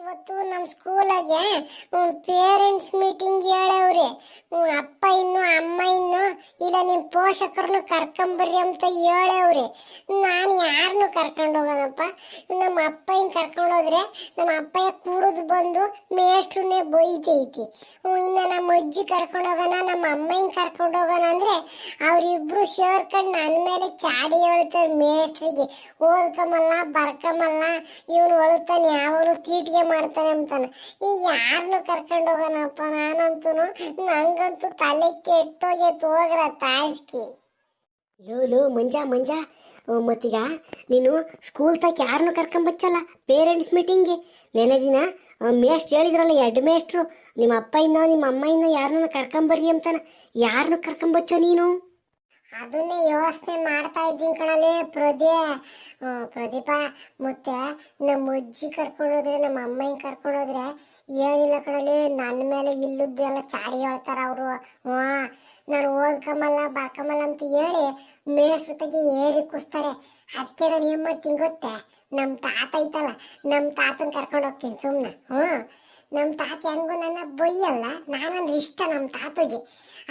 ಇವತ್ತು ನಮ್ಮ ಸ್ಕೂಲಾಗೆ parents meeting ಹೇಳವ್ರೆ. ಅಪ್ಪ ಇನ್ನು, ಅಮ್ಮ ಇನ್ನು, ಇಲ್ಲ ನಿಮ್ಮ ಪೋಷಕರನ್ನು ಕರ್ಕೊಂಬರ್ರಿ ಅಂತ ಹೇಳವ್ರೆ. ನಾನು ಯಾರನ್ನು ಕರ್ಕೊಂಡು ಹೋಗೋಣಪ್ಪ ನಮ್ಮ ಅಪ್ಪಯ್ಯನ ಕರ್ಕೊಂಡು ಹೋದ್ರೆ ನಮ್ಮ ಅಪ್ಪಯ್ಯ ಕೂಡದು ಬಂದು ಮೇಷ್ಟ್ರನ್ನೇ ಬೈತೈತಿ. ಇನ್ನು ನಮ್ಮ ಅಜ್ಜಿ ಕರ್ಕೊಂಡು ಹೋಗೋಣ ನಮ್ಮ ಅಮ್ಮಯ್ಯನ ಕರ್ಕೊಂಡು ಹೋಗೋಣ ಅಂದ್ರೆ ಅವರಿಬ್ಬರು ಸೇರ್ಕೊಂಡು ನನ್ನ ಮೇಲೆ ಚಾಡಿ ಹೇಳ್ತಾರೆ ಮೇಷ್ಟ್ರಿಗೆ. ಓದ್ಕೊಂಬಲ್ಲ ಬರ್ಕೊಂಬಲ್ಲ ಇವನು ಹೊಳ್ತಾನೆ ಯಾವಾಗಲೂ ತೀಟಿಗೆ ಮಾಡ್ತಾನೆ ಅಂತಾನೆ. ಈಗ ಯಾರನ್ನು ಕರ್ಕೊಂಡು ಹೋಗೋಣಪ್ಪ ನಾನಂತೂ ನಂಗಂತೂ ತಲೆ ಕೆಟ್ಟೋಗೈತೆ ಹೋಗ್ರ ತಾಯ್ಸ್ಕಿ. ಲೋ ಲೋ ಮಂಜ. ಮಂಜ ಮತ್ತೀಗ ನೀನು ಸ್ಕೂಲ್ ತಕ್ಕ ಯಾರನ್ನು ಕರ್ಕೊಂಬಚ್ಚಲ್ಲ ಪೇರೆಂಟ್ಸ್ ಮೀಟಿಂಗ್ಗೆ ನೆನೆ ದಿನ ಮೇಷ್ಟ್ರು ಹೇಳಿದ್ರಲ್ಲ ಎರಡು ಮೇಷ್ಟ್ರು, ನಿಮ್ಮ ಅಪ್ಪ ಇಂದ ನಿಮ್ಮ ಅಮ್ಮ ಇಂದ ಯಾರನ್ನ ಕರ್ಕೊಂಬರ್ರಿ ಅಂತಾನೆ. ಯಾರನ್ನು ಕರ್ಕೊಂಬಚ್ಚೋ ನೀನು? ಅದನ್ನೇ ಯೋಚನೆ ಮಾಡ್ತಾ ಇದ್ದೀನಿ ಕಣಲೇ ಪ್ರದೇ ಪ್ರದೀಪ, ಮತ್ತೆ, ನಮ್ಮ ಅಜ್ಜಿ ಕರ್ಕೊಂಡು ಹೋದ್ರೆ, ನಮ್ಮ ಅಮ್ಮನ ಕರ್ಕೊಂಡೋದ್ರೆ ಏನಿಲ್ಲ ಕಣಲೇ, ನನ್ನ ಮೇಲೆ ಇಲ್ಲದ್ದೆಲ್ಲ ಚಾಡಿ ಹೇಳ್ತಾರೆ ಅವರು. ಹ್ಞೂ, ನಾನು ಓದ್ಕಮಲ್ಲ ಬರ್ಕಮಲ್ಲ ಅಂತ ಹೇಳಿ ಮೇಷ್ಟ್ರತೆಗೆ ಏರಿ ಕೂಸ್ತಾರೆ. ಅದಕ್ಕೆ ನಾನು ಏನು ಮಾಡ್ತೀನಿ ಗೊತ್ತೆ? ನಮ್ಮ ತಾತ ಐತಲ್ಲ, ನಮ್ಮ ತಾತನ ಕರ್ಕೊಂಡು ಹೋಗ್ತೀನಿ ಸುಮ್ಮನೆ ಹ್ಞೂ, ನಮ್ಮ ತಾತ ಹೆಂಗು ನನ್ನ ಬೈಯಲ್ಲ ನಾನಂದ್ರೆ ಇಷ್ಟ ನಮ್ಮ ತಾತಗೆ.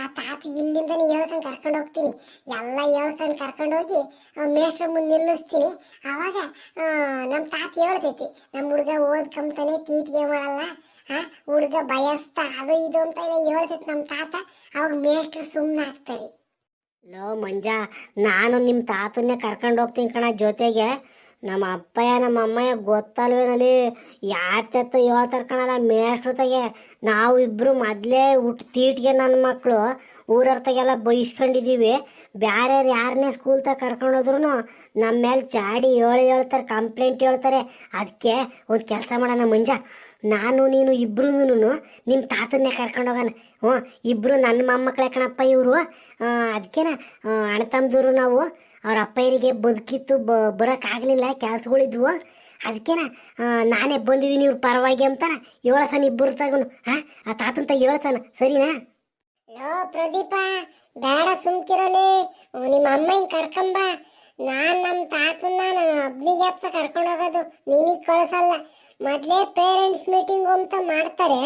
ಆ ತಾತ ಇಲ್ಲಿಂದನೇ ಹೇಳ್ಕೊಂಡು ಕರ್ಕೊಂಡು ಹೋಗ್ತೀನಿ. ಎಲ್ಲ ಹೇಳ್ಕೊಂಡು ಕರ್ಕೊಂಡು ಹೋಗಿ ಮೇಷ್ಟ್ರ ಮುಂದೆ ನಿಲ್ಲಿಸ್ತೀನಿ. ಆವಾಗ ನಮ್ಮ ತಾತ ಹೇಳ್ತೈತಿ ನಮ್ಮ ಹುಡುಗ ಓದ್ಕೊಂತಾನೆ ತೀಟಿಗೆ ಮಾಡಲ್ಲ. ಆ, ಹುಡುಗ ಬಯಸ್ತಾ, ಅದು ಇದು ಅಂತ ಎಲ್ಲ ಹೇಳ್ತೈತಿ ನಮ್ಮ ತಾತ. ಅವಾಗ ಮೇಷ್ಟ್ರು ಸುಮ್ಮನೆ ಆಗ್ತಾರೆ. ಲೋ ಮಂಜ, ನಾನು ನಿಮ್ಮ ತಾತನ್ನೇ ಕರ್ಕೊಂಡು ಹೋಗ್ತೀನಿ ಕಣ ಜೊತೆಗೆ. ನಮ್ಮ ಅಪ್ಪಯ್ಯ, ನಮ್ಮ ಅಮ್ಮಯ್ಯ ಗೊತ್ತಲ್ವೇನಲ್ಲಿ? ಯಾತೆತ್ತ ಹೇಳ್ತಾರೆ ಕಣಲ್ಲ ಮೇಷ್ಟ್ರತೆಗೆ. ನಾವು ಇಬ್ರು ಮೊದಲೇ ಹುಟ್ಟು ತೀಟ್ಗೆ ನನ್ನ ಮಕ್ಕಳು ಊರರ್ಥಗೆಲ್ಲ ಬೈಸ್ಕೊಂಡಿದ್ದೀವಿ. ಬ್ಯಾರೆ ಯಾರನ್ನೇ ಸ್ಕೂಲ್ ತಗ ಕರ್ಕೊಂಡೋದ್ರು ನಮ್ಮ ಮೇಲೆ ಚಾಡಿ ಹೇಳಿ ಹೇಳ್ತಾರೆ ಕಂಪ್ಲೇಂಟ್ ಹೇಳ್ತಾರೆ. ಅದಕ್ಕೆ ಒಂದು ಕೆಲಸ ಮಾಡೋಣ ಮುಂಜ. ನಾನು, ನೀನು ಇಬ್ರು ನಿಮ್ಮ ತಾತನ್ನೇ ಕರ್ಕೊಂಡು ಹೋಗೋಣ. ಹ್ಞೂ ಇಬ್ಬರು ನನ್ನ ಮೊಮ್ಮಕ್ಕಳೇ ಕಣಪ್ಪ ಇವರು. ಅದಕ್ಕೇನ ಅಣ್ಣ ತಮ್ಮದವರು ನಾವು ಅವ್ರ ಅಪ್ಪಯ್ಯರಿಗೆ ಬದುಕಿತ್ತು, ಬ ಬರೋಕ್ಕಾಗಲಿಲ್ಲ ಕೆಲ್ಸಗಳಿದ್ವು ಅದಕ್ಕೇನ ನಾನೇ ಬಂದಿದ್ದೀನಿ ಇವ್ರ ಪರವಾಗಿ ಅಂತಾನ ಏಳಸನ ಇಬ್ಬರು ತಗೊಂಡು ಹಾಂ ಆ ತಾತಂತ ಸಣ್ಣ ಸರಿನಾ? ಲೋ ಪ್ರದೀಪ, ಬೇಡ ಸುಮ್ಕಿರಲಿ. ನಿಮ್ಮ ಅಮ್ಮನ ಕರ್ಕೊಂಬ. ನಾನ್ ನಮ್ಮ ತಾತನ್ನ ಒಬ್ನಿಗೆ ಅಪ್ಪ ಕರ್ಕೊಂಡು ಹೋಗೋದು ನಿನಗ್ ಕಳಿಸಲ್ಲ. ಮೊದ್ಲೇ ಪೇರೆಂಟ್ಸ್ ಮೀಟಿಂಗ್ ಅಂತ ಮಾಡ್ತಾರೆ.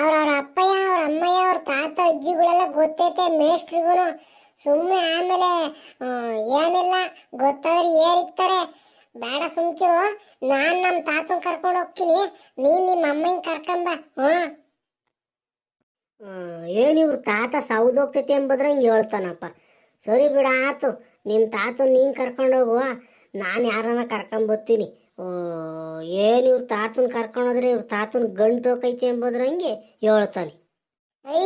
ಅವ್ರ ಅವ್ರ ಅಪ್ಪಯ್ಯ, ಅವ್ರ ಅಮ್ಮಯ್ಯ, ಅವ್ರ ತಾತ, ಅಜ್ಜಿಗಳೆಲ್ಲ ಗೊತ್ತೈತೆ ಮೇಷ್ಟ್ರಿಗೂ ಸುಮ್ಮನೆ ಆಮೇಲೆ ಏನಿಲ್ಲ, ಗೊತ್ತಾದ್ರೆ ಏರಿಕ್ತಾರೆ. ಬೇಡ ಸುಮ್ಕಿರು. ನಾನ್ ನಮ್ಮ ತಾತನ ಕರ್ಕೊಂಡು ಹೋಗ್ತೀನಿ. ನೀನ್ ನಿಮ್ಮ ಅಮ್ಮನ ಕರ್ಕೊಂಡ ಹಾಂ? ಏನು ಇವ್ರ ತಾತ ಸೌದೋಗ್ತೈತಿ ಎಂಬುದ್ರ ಹಿಂಗೆ ಹೇಳ್ತಾನಪ್ಪ. ಸರಿ ಬಿಡ, ಆತು. ನಿಮ್ಮ ತಾತ ನೀನು ಹೋಗುವ ನಾನು ಯಾರನ್ನ ಕರ್ಕೊಂಬರ್ತೀನಿ ಏನು ಇವ್ರ ತಾತನ ಕರ್ಕೊಂಡೋದ್ರೆ ಇವ್ರ ತಾತನ ಗಂಟು ಹೋಗೈತಿ ಎಂಬುದ್ರ ಹಂಗೆ ಹೇಳ್ತಾನೆ. ಐ,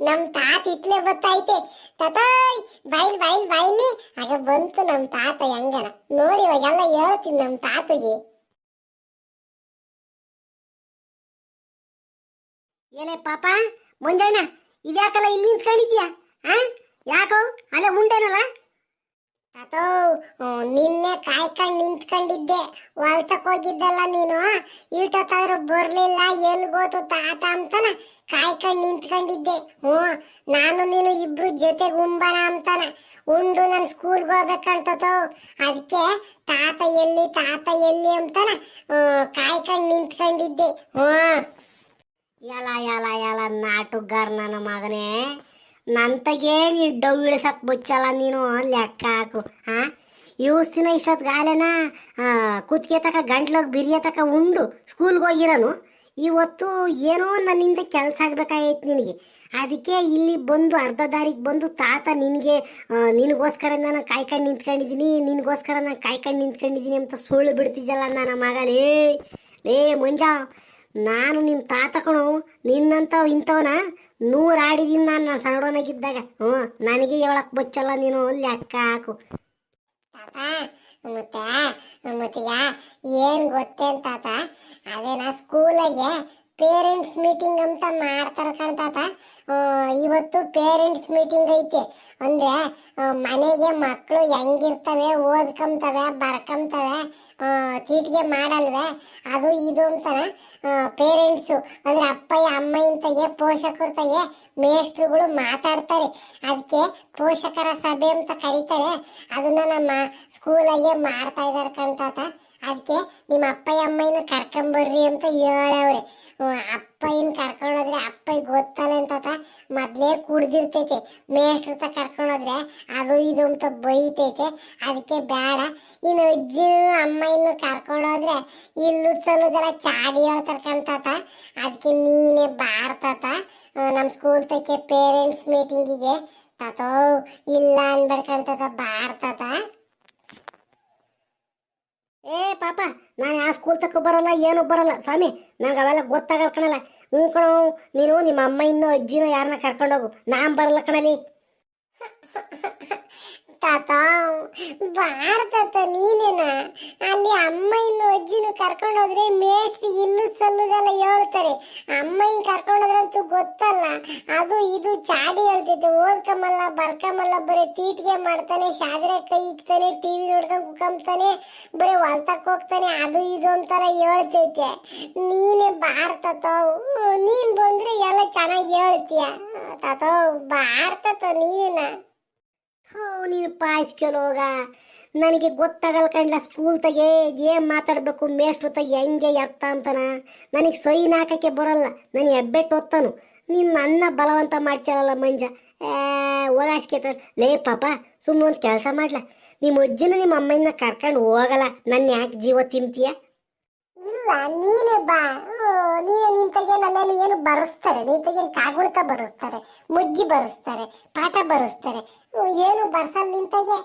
ನಮ್ ತಾತ ಇಟ್ಲೆ ಬತ್ತೈತೆ ತತಾಯ್ ಬೈಲ್ ಬೈಲ್ ಬೈಲಿ ಆಗ ಬಂತು ನಮ್ ತಾತ ಹೆಂಗನ. ನೋಡಿ ಇವಾಗೆಲ್ಲ ಹೇಳ್ತೀನಿ ನಮ್ ತಾತಗೆ. ಏನೇ ಪಾಪ ಮುಂಜಾನೆ ಇದ್ಯಾಕಲ್ಲ ಇಲ್ಲಿ ನಿಂತ್ಕೊಂಡಿದ್ಯಾ ಆ? ಯಾಕೋ? ಅಲ್ಲೇ ಮುಂಡೇನಲ್ಲ ನಿನ್ನೆ ಕಾಯ್ಕೊಂಡು ನಿಂತ್ಕೊಂಡಿದ್ದೆ. ಹೊಲ್ತಕ್ ಹೋಗಿದ್ದಲ್ಲ ನೀನು ಈಟೊತ್ತಾದ್ರೂ ಬರ್ಲಿಲ್ಲ ಎಲ್ಗೋತು ತಾತ ಅಂತಾನ ಕಾಯ್ಕೊಂಡು ನಿಂತ್ಕೊಂಡಿದ್ದೆ. ಹ್ಞೂ, ನಾನು ನೀನು ಇಬ್ರು ಜೊತೆಗೆ ಉಂಬನ ಅಂತಾನ. ಉಂಡು ನಾನು ಸ್ಕೂಲ್ಗೆ ಹೋಗ್ಬೇಕಂತತೋ ಅದಕ್ಕೆ ತಾತ ಎಲ್ಲಿ ತಾತ ಎಲ್ಲಿ ಅಂತಾನ ಕಾಯ್ಕೊಂಡು ನಿಂತ್ಕೊಂಡಿದ್ದೆ. ಹ್ಞೂ. ಎಲ್ಲ ಎಲ್ಲ ಎಲ್ಲ ನಾಟುಗಾರ ನನ್ನ ಮಗನೇ. ನಂತಗೇ ನೀ ಡವ್ ಬುಚ್ಚಲ್ಲ ನೀನು? ಲೆಕ್ಕ ಹಾಕು ಹಾ ದಿನ ಇಷ್ಟೊತ್ಗಾಲೆನ ಕುತ್ತಿಗೆ ತಕ ಗಂಟ್ಲೋಗಿ ಬಿರಿಯ ತಕ ಉಂಡು ಸ್ಕೂಲ್ಗೆ ಹೋಗಿರೋನು. ಇವತ್ತು ಏನೋ ನನ್ನಿಂದ ಕೆಲಸ ಆಗ್ಬೇಕಾಗೈತೆ ನಿನಗೆ. ಅದಕ್ಕೆ ಇಲ್ಲಿ ಬಂದು, ಅರ್ಧ ದಾರಿಗೆ ಬಂದು ತಾತ ನಿನಗೆ ನಿನಗೋಸ್ಕರ ನಾನು ಕಾಯ್ಕೊಂಡು ನಿಂತ್ಕೊಂಡಿದ್ದೀನಿ ನಿನಗೋಸ್ಕರ ನಾನು ಕಾಯ್ಕೊಂಡು ನಿಂತ್ಕೊಂಡಿದ್ದೀನಿ ಅಂತ ಸುಳ್ಳು ಬಿಡ್ತಿದ್ದಲ್ಲ ನನ್ನ ಮಗಳೇ. ಲೇ ಮಂಜ, ನಾನು ನಿಮ್ಮ ತಾತ ನಿನ್ನಂತ ಇಂಥವನ ನೂರು ಆಡಿದ್ದೀನಿ ನಾನು ನಾನು ಸಣ್ಣವನಾಗಿದ್ದಾಗ. ಹ್ಞೂ ನನಗೆ ಹೇಳಕ್ ಬಚ್ಚಲ್ಲ ನೀನು? ಅಲ್ಲಿ ಅಕ್ಕ ಹಾಕು ತಾತ ಮತ್ತೆ ಮತ್ತೀಗ ಏನ್ ಗೊತ್ತೇನ್ ತಾತ ಅದೇನ ಸ್ಕೂಲಾಗೆ ಪೇರೆಂಟ್ಸ್ ಮೀಟಿಂಗ್ ಅಂತ ಮಾಡ್ತಾರ ಕಣ್ ತಾತ ಆ, ಇವತ್ತು ಪೇರೆಂಟ್ಸ್ ಮೀಟಿಂಗ್ ಐತೆ ಅಂದ್ರೆ ಆ, ಮನೆಗೆ ಮಕ್ಕಳು ಹೆಂಗಿರ್ತವೆ ಓದ್ಕೊಂತವೆ ಬರ್ಕೊಂತವೆ ಆ, ತೀಟಿಗೆ ಮಾಡಲ್ವೇ? ಅದು ಇದು ಅಂತಾರೆ ಪೇರೆಂಟ್ಸು ಅಂದರೆ ಅಪ್ಪಯ್ಯ ಅಮ್ಮಯ್ಯಂತಾಗೆ ಪೋಷಕರ ತಗೆ ಮೇಷ್ಟ್ರುಗಳು ಮಾತಾಡ್ತಾರೆ. ಅದಕ್ಕೆ ಪೋಷಕರ ಸಭೆ ಅಂತ ಕರೀತಾರೆ. ಅದನ್ನು ನಮ್ಮ ಸ್ಕೂಲಾಗೆ ಮಾಡ್ತಾ ಇದ್ದಾರೆ ಕಣ್ತಾತ ಅದಕ್ಕೆ ನಿಮ್ಮ ಅಪ್ಪಯ್ಯ ಅಮ್ಮಯ್ಯನ ಕರ್ಕೊಂಬರ್ರಿ ಅಂತ ಹೇಳವ್ರೆ. ಅಪ್ಪಯ್ಯನ ಕರ್ಕೊಂಡೋದ್ರೆ ಅಪ್ಪಗೆ ಗೊತ್ತಲ್ಲ ಅಂತ ಮೊದ್ಲೇ ಕುಡ್ದಿರ್ತೈತೆ. ಮೇಷ್ಟ್ರ ತ ಕರ್ಕೊಂಡೋದ್ರೆ ಅದು ಇದು ಅಂತ ಬೈತೈತೆ. ಅದಕ್ಕೆ ಬೇಡ ಇನ್ನು ಅಜ್ಜಿ ಅಮ್ಮಯ್ಯನ ಕರ್ಕೊಂಡೋದ್ರೆ ಇಲ್ಲು ಸಲ್ಲುದೆಲ್ಲ ಚಾಡಿ ಹೇಳ್ತಾರ ಅದಕ್ಕೆ ನೀನೇ ಬಾರ್ತತ ನಮ್ಮ ಸ್ಕೂಲ್ ತಕ್ಕೆ ಪೇರೆಂಟ್ಸ್ ಮೀಟಿಂಗಿಗೆ ತಾತೋ, ಇಲ್ಲ ಅನ್ಬೇಡ್ಕಂತದ ಬಾರ್ತತ ಏ, ಪಾಪ. ನಾನು ಯಾವ ಸ್ಕೂಲ್ ತಕ್ಕ ಬರಲ್ಲ, ಏನೂ ಬರಲ್ಲ. ಸ್ವಾಮಿ ನನಗೆ ಅವೆಲ್ಲ ಗೊತ್ತಾಗಲ್ಲ ಕಣಲ್ಲ. ಹ್ಞೂ ಕಣೋ, ನೀನು ನಿಮ್ಮ ಅಮ್ಮ ಇನ್ನೂ ಅಜ್ಜಿನೋ ಯಾರನ್ನ ಕರ್ಕೊಂಡೋಗು ನಾನು ಬರಲ್ಲ ಕಣಲಿ ತಾತ ಬಾರ್ತಾತ ನೀನೇನ? ಅಲ್ಲಿ ಅಮ್ಮ ಇನ್ನು ಅಜ್ಜಿನ ಕರ್ಕೊಂಡೋದ್ರೆ ಮೇಷ್ಟ್ರಿ ಇಲ್ಲು ಸಲ್ಲುದೆಲ್ಲ ಹೇಳ್ತಾರೆ. ಅಮ್ಮ ಹಿಂಗ್ ಕರ್ಕೊಂಡೋದ್ರಂತೂ ಗೊತ್ತಲ್ಲ. ಅದು ಇದು ಚಾಡಿ ಹೇಳ್ತೈತೆ ಓದ್ಕಮಲ್ಲ, ಬರ್ಕಮಲ್ಲ, ಬರೀ ತೀಟಿಗೆ ಮಾಡ್ತಾನೆ, ಶಾದ್ರೆ ಕೈ ಇಕ್ತಾನೆ, ಟಿವಿ ನೋಡ್ಕೊಂಡ್ ಕುಕಂತಾನೆ ಬರೀ ಹೊಲ್ತಕ್ ಹೋಗ್ತಾನೆ, ಅದು ಇದು ಅಂತಾರ ಹೇಳ್ತೈತೆ. ನೀನೇ ಬಾರ್ತಾತ ನೀನ್ ಬಂದ್ರೆ ಎಲ್ಲ ಚೆನ್ನಾಗಿ ಹೇಳ್ತೀಯ. ತಾತ ಬಾರ್ತಾತ ನೀನೇನ? ಹೋ, ನೀನು ಪಾಯಿಸ್ಕೊಳ್ಳೋಗ ನನಗೆ ಗೊತ್ತಾಗಲ್ಲ ಕಂಡ್ಲ ಸ್ಕೂಲ್ ತಗೆ ಏನು ಮಾತಾಡಬೇಕು, ಮೇಷ್ಟ್ರು ತಗೆ ಹೆಂಗೆ ಎತ್ತ ಅಂತನ. ನನಗೆ ಸೈನ್ ನಾಕಕ್ಕೆ ಬರಲ್ಲ ನಾನು ಹೆಬ್ಬೆಟ್ಟು ಒತ್ತನು. ನೀನು ನನ್ನ ಬಲವಂತ ಮಾಡ್ತೀರಲ್ಲ ಮಂಜ. ಹೋಗಾಸ್ಕೆ ಲೇ ಪಾಪ ಸುಮ್ಮನೆ ಒಂದು ಕೆಲಸ ಮಾಡ್ಲ. ನಿಮ್ಮ ಅಜ್ಜಿನ ನಿಮ್ಮ ಅಮ್ಮನ ಕರ್ಕೊಂಡು ಹೋಗಲ್ಲ, ನನ್ನ ಯಾಕೆ ಜೀವ ತಿಂತೀಯ? ಇಲ್ಲ, ನೀನೇ ಬಾ. ನೀನೇ ನಿನ್ ತೆಗೆನಲ್ಲೇನು ಏನು ಬರೆಸ್ತಾರೆ? ನಿನ್ ತೆಗೆನ್ ಕಾಗುಣಿತ ಬರೆಸ್ತಾರೆ ಮುಗ್ಗಿ ಬರೆಸ್ತಾರೆ, ಪಾಠ ಬರೆಸ್ತಾರೆ. ಏನು ಬರ್ಸಲ್ಲ ನಿಂತಾಗೆ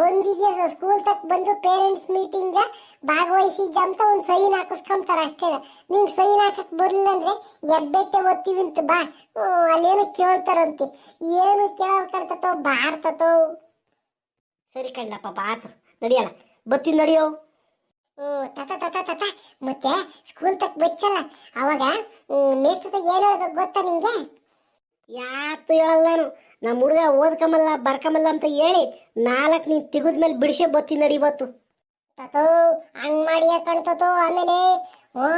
ಬಂದಿದ್ಯಾ ಸ್ಕೂಲ್ ತಕ್ ಬಂದು ಪೇರೆಂಟ್ಸ್ ಮೀಟಿಂಗ್ ಭಾಗವಹಿಸಿದ್ದ ಅಂತ ಒಂದು ಸೈನ್ ಹಾಕಿಸ್ಕೊಂತಾರೆ ಅಷ್ಟೇ. ನಿಂಗೆ ಸೈನ್ ಹಾಕಕ್ ಬರ್ಲಿಲ್ಲ ಅಂದ್ರೆ ಎಬ್ಬೆಟ್ಟೆ ಓದ್ತೀವಿ ಅಂತ ಬಾ. ಅಲ್ಲೇನು ಕೇಳ್ತಾರಂತೆ. ಏನು ಕೇಳ್ಕರ್ತತೋ ಬಾರ್ತತೋ ಸರಿ ಕಣ್ಲಪ್ಪ ಬಾತು ನಡಿಯಲ್ಲ, ಬತ್ತೀನಿ ನಡಿಯೋ. ತತ ತತ ತತ ಮತ್ತೆ ಸ್ಕೂಲ್ ತಕ್ ಬಚ್ಚಲ್ಲ. ಅವಾಗ ಮೇಷ್ಟ್ರ ಏನು ಹೇಳ್ಬೇಕು ಗೊತ್ತಾ ನಿಂಗೆ? ಯಾತು ಹೇಳಲ್ಲ ನಾನು. ನಮ್ಮ ಹುಡುಗ ಓದ್ಕಮಲ್ಲ, ಬರ್ಕಮಲ್ಲ ಅಂತ ಹೇಳಿ ನಾಲ್ಕು ನೀನು ತೆಗೆದ್ಮೇಲೆ ಬಿಡಿಸೇ ಬತ್ತೀನಿ ನಡಿ ಇವತ್ತು. ತತೋ, ಹಂಗ್ ಮಾಡಿ ಕಣ್ತತೋ ಆಮೇಲೆ, ಹ್ಞೂ,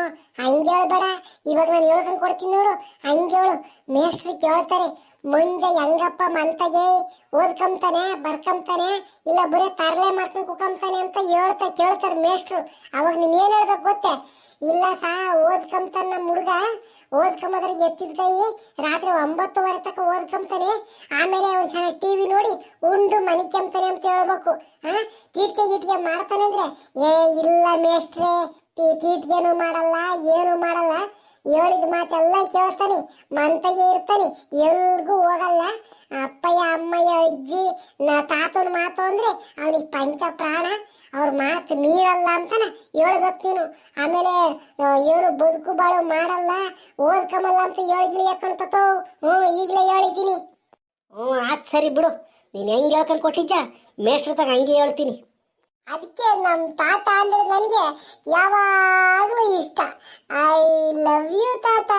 ಹಂಗೆ ಹೇಳ್ಬೇಡ. ಇವಾಗ ನಾನು ಹೇಳ್ಕೊಂಡ್ ಕೊಡ್ತೀನಿ ನೋಡು. ಹಂಗೆ ಹೇಳು. ಮೇಷ್ಟ್ರು ಕೇಳ್ತಾರೆ, ಮುಂದೆ ಹೆಂಗಪ್ಪ ಮಂತಗೆ ಓದ್ಕೊಂತಾನೆ ಬರ್ಕೊಂತಾನೆ ಇಲ್ಲ ಬರೀ ತರಲೆ ಮಾಡ್ಕೊಂಡು ಕುಕಂತಾನೆ ಅಂತ ಹೇಳ್ತಾ ಕೇಳ್ತಾರೆ ಮೇಷ್ಟ್ರು. ಅವಾಗ ನೀನ್ ಏನ್ ಹೇಳ್ಬೇಕು ಗೊತ್ತೆ? ಇಲ್ಲ ಸಾ ಓದ್ಕೊಂತಾನ ನಮ್ಮ ಹುಡುಗ. ಓದ್ಕೊಂಬದ್ರೆ ಎತ್ತಿದ ಕೈ ರಾತ್ರಿ ಒಂಬತ್ತುವರೆ ತನಕ ಓದ್ಕೊಂತಾನೆ ಆಮೇಲೆ ಒಂದ್ ಸಣ್ಣ ಟಿವಿ ನೋಡಿ ಉಂಡು ಮನಿ ಕೆಂಪನೆ ಅಂತ ಹೇಳ್ಬೇಕು. ಹಾ ತೀಟ್ಕೆ ಗೀಟ್ಗೆ ಮಾಡ್ತಾನೆ ಅಂದ್ರೆ, ಏ, ಇಲ್ಲ ಮೇಷ್ಟ್ರೆ ತೀಟ್ಗೆನು ಮಾಡಲ್ಲ, ಏನು ಮಾಡಲ್ಲ. ಹೇಳಿದ ಮಾತೆಲ್ಲ ಕೇಳ್ತಾನೆ, ಮಂತಗೆ ಇರ್ತಾನೆ, ಎಲ್ಗೂ ಹೋಗಲ್ಲ. ಅಪ್ಪಯ್ಯ, ಅಮ್ಮಯ್ಯ, ಅಜ್ಜಿ, ನಾ, ತಾತನ ಮಾತು ಅಂದ್ರೆ, ಅವನಿಗೆ ಪಂಚ ಪ್ರಾಣ ಅವ್ರ ಮಾತು ಮೀರಲ್ಲ ಅಂತಾನ? ಹೇಳ್ಬೇಕು ಆಮೇಲೆ ಇವರು ಬದುಕು ಬಾಳು ಮಾಡಲ್ಲ, ಓದ್ಕಮಲ್ಲ ಅಂತ ಹೇಳಿದ್ಲಿ ಯಾಕಂತತೋ ಹ್ಞೂ, ಈಗಲೇ ಹೇಳಿದ್ದೀನಿ. ಹ್ಞೂ, ಆತ್ ಸರಿ ಬಿಡು. ನೀನು ಹೆಂಗೆ ಹೇಳ್ಕೊಂಡು ಕೊಟ್ಟಿದ್ದ ಮೇಷ್ಟ್ರದಾಗ ಹಂಗೆ ಹೇಳ್ತೀನಿ. ಅದಕ್ಕೆ ನಮ್ಮ ತಾತ ಅಂದ್ರೆ ನನಗೆ ಯಾವಾಗಲೂ ಇಷ್ಟ. ಐ ಲವ್ ಯು ತಾತ.